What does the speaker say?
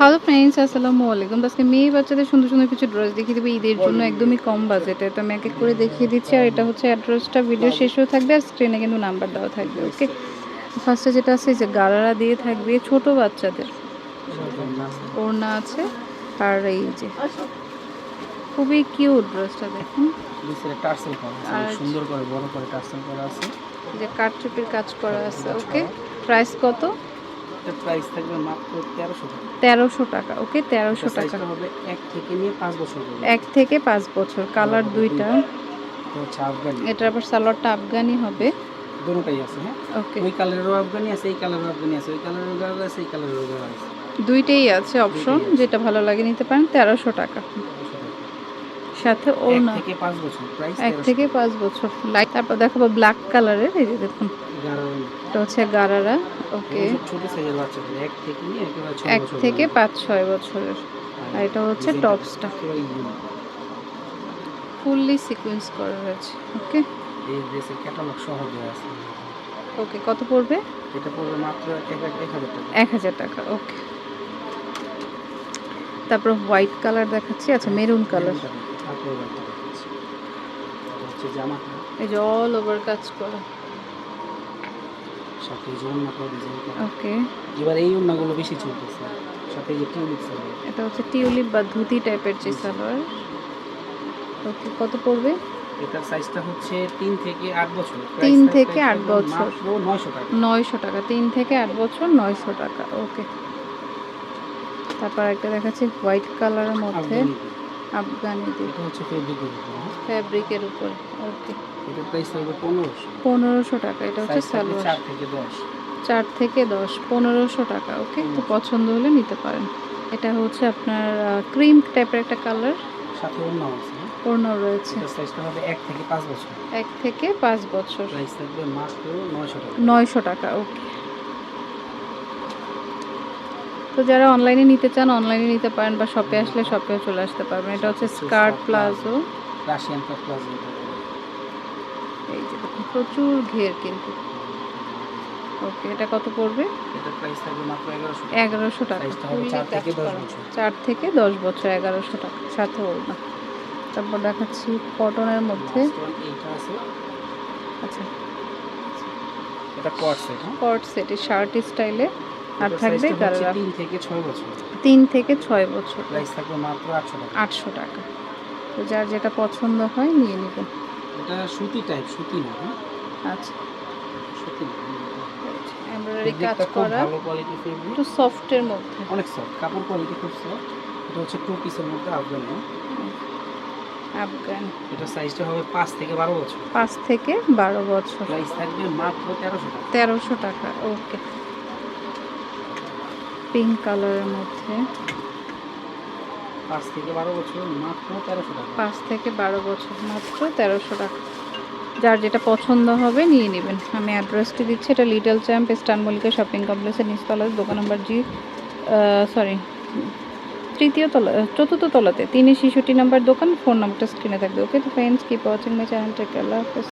Hello friends আসসালামু আলাইকুম আজকে মেয়ে বাচ্চাদের সুন্দর সুন্দর কিছু ড্রেস দেখিয়ে দেবো। ঈদের জন্য একদমই কম বাজেটে তো আমি এক এক করে দেখিয়ে দিচ্ছি। আর এটা হচ্ছে অ্যাড্রেসটা ভিডিও শেষেও থাকবে আর স্ক্রিনে কিন্তু নাম্বার দেওয়া থাকবে ওকে ফার্স্টে যেটা আছে যে গালারা দিয়ে থাকবে ছোট বাচ্চাদের। ওড়না আছে। আর এই যে খুবই কিউট ড্রেসটা দেখুন। সুন্দর করে বড় করে টার্সেল করা আছে। যে কাঠচুপির কাজ করা আছে ওকে প্রাইস কত? প্রাইস থাকবে মাত্র তেরোশো টাকা। তেরোশো টাকা ওকে তেরোশো টাকা। হবে এক থেকে নিয়ে পাঁচ বছর এক থেকে পাঁচ বছর কালার দুইটা। এটা আবার সালোয়ারটা আফগানি হবে। দুটোটাই আছে হ্যাঁ? ওকে ওই কালারেরও আফগানি আছে এই কালারেরও আফগানি আছে ওই কালারেরও আছে এই কালারেরও আছে। দুইটাই আছে অপশন যেটা ভালো লাগে নিতে পারেন তেরোশো টাকা। সাথে এক ওড়না। থেকে পাঁচ বছর প্রাইস এক থেকে পাঁচ বছর লাইট তারপর দেখাবো ব্ল্যাক কালারের এই যে দেখুন। এটা হচ্ছে গারারা ওকে ছোট সাইজের বাচ্চাদের এক থেকে নিয়ে একেবারে ছয় এক বছর থেকে পর্যন্ত। পাঁচ ছয় বছরের। আর এটা হচ্ছে টপসটা ফুললি সিকোয়েন্স করা হয়েছে ওকে এই ড্রেসের ক্যাটালগ সহ দেওয়া আছে। ওকে কত পড়বে? এটা পড়বে মাত্র এক এক এক হাজার টাকা। এক হাজার টাকা ওকে তারপর হোয়াইট কালার দেখাচ্ছি আচ্ছা মেরুন কালার হচ্ছে জামাটা এই যে অল ওভার কাজ করা। সাথে যে ওড়নাটাও ডিজাইন করা। ওকে এবার এই ওড়নাগুলো বেশি চলতেছে। সাথে যে টিউলিপ সালোয়ার এটা হচ্ছে টিউলিপ বা ধুতি টাইপের যে সালোয়ার। ওকে কত পড়বে? এটার সাইজটা হচ্ছে তিন থেকে আট বছর। তিন থেকে আট বছর। মাত্র নয়শো টাকা। নয়শো টাকা। তিন থেকে আট বছর নয়শো টাকা। ওকে তারপর একটা দেখাচ্ছি হোয়াইট কালারের মধ্যে। আফগানি আফগানি দিয়ে এটা হচ্ছে ফেব্রিকের উপর হ্যাঁ। ফ্যাব্রিকের উপরে ওকে প্রাইস থাকবে পনেরোশো। পনেরোশো টাকা এটা হচ্ছে সালোয়ার। চার থেকে দশ। চার থেকে দশ পনেরোশো টাকা ওকে তো পছন্দ হলে নিতে পারেন। এটা হচ্ছে আপনার ক্রিম টাইপের একটা কালার সাথে ওড়নাও আছে হ্যাঁ। ওড়নাও রয়েছে। সাইজটা হবে এক থেকে পাঁচ বছর। এক থেকে পাঁচ বছর। প্রাইস থাকবে মাত্র নয়শো টাকা। নয়শো টাকা ওকে তো যারা অনলাইনে নিতে চান অনলাইনে নিতে পারেন বা শপে আসলে শপেও চলে আসতে পারবেন। এটা হচ্ছে স্কার্ট প্লাজো রাশিয়ান প্লাজো এই যে প্রচুর ঘের কিন্তু। ওকে এটা কত পড়বে? এটার প্রাইস থাকবে মাত্র এগারোশো টাকা। চার থেকে দশ। বছর। এগারোশো টাকা। সাথে ওড়না। তারপর দেখাচ্ছি কটনের মধ্যে। এইটা আছে। আচ্ছা। এটা কট সেট হ্যাঁ? কট সেট শার্ট স্টাইলে আর থাকবে গারারা তিন থেকে ছয় বছর। তিন থেকে ছয় বছর। প্রাইস থাকবে মাত্র আটশো টাকা। আটশো টাকা। তো যার যেটা পছন্দ হয় নিয়ে নেবেন এটা সুতি টাইপ সুতি না হ্যাঁ? আচ্ছা। সুতি এমব্রয়ডারি কাজ করা। ভালো কোয়ালিটি ফেব্রিক একটু সফটের মধ্যে। অনেক সফট কাপড় কোয়ালিটি খুব সফট এটা হচ্ছে টু পিসের মধ্যে আফগানি আফগান এটা সাইজটা হবে পাঁচ থেকে বারো বছর। পাঁচ থেকে বারো বছর। প্রাইস থাকবে মাত্র তেরোশো টাকা। তেরোশো টাকা ওকে পিঙ্ক কালারের মধ্যে। পাঁচ থেকে বারো বছর মাত্র তেরোশো টাকা। পাঁচ থেকে বারো বছর মাত্র তেরোশো টাকা। যার যেটা পছন্দ হবে নিয়ে নেবেন। আমি অ্যাড্রেসটি দিচ্ছি এটা লিটল চ্যাম্প স্টান মল্লিকা শপিং কমপ্লেক্সের নিচতলায় দোকান নম্বর জি সরি তৃতীয় তলা চতুর্থ তলাতে। তিনই শিশুটি নাম্বার দোকান ফোন নাম্বারটা স্ক্রিনে থাকবে। ওকে তো friends keep watching my channel take আল্লাহ হাফেজ।